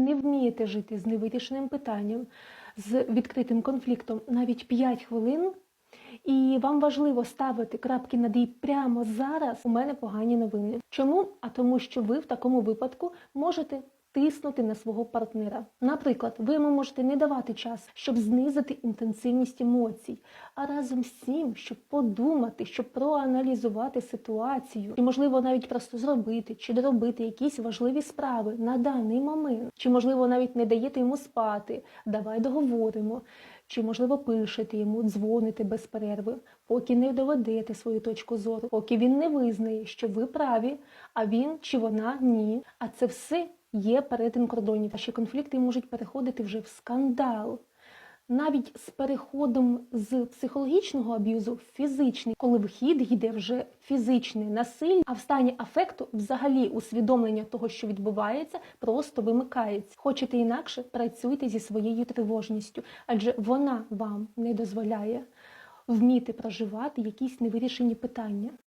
не вмієте жити з невитішеним питанням, з відкритим конфліктом навіть 5 хвилин, і вам важливо ставити крапки над «і» прямо зараз, у мене погані новини. Чому? А тому, що ви в такому випадку можете тиснути на свого партнера. Наприклад, ви йому можете не давати час, щоб знизити інтенсивність емоцій, а разом з цим, щоб подумати, щоб проаналізувати ситуацію, і, можливо, навіть просто зробити чи доробити якісь важливі справи на даний момент, чи, можливо, навіть не даєте йому спати, давай договоримо. Чи, можливо, пишете йому, дзвоните без перерви, поки не доведете свою точку зору, поки він не визнає, що ви праві, а він чи вона ні. А це все є перетин кордонів. Ваші конфлікти можуть переходити вже в скандал. Навіть з переходом з психологічного аб'юзу в фізичний, коли вхід йде вже фізичний насиль, а в стані афекту взагалі усвідомлення того, що відбувається, просто вимикається. Хочете інакше, працюйте зі своєю тривожністю, адже вона вам не дозволяє вміти проживати якісь невирішені питання.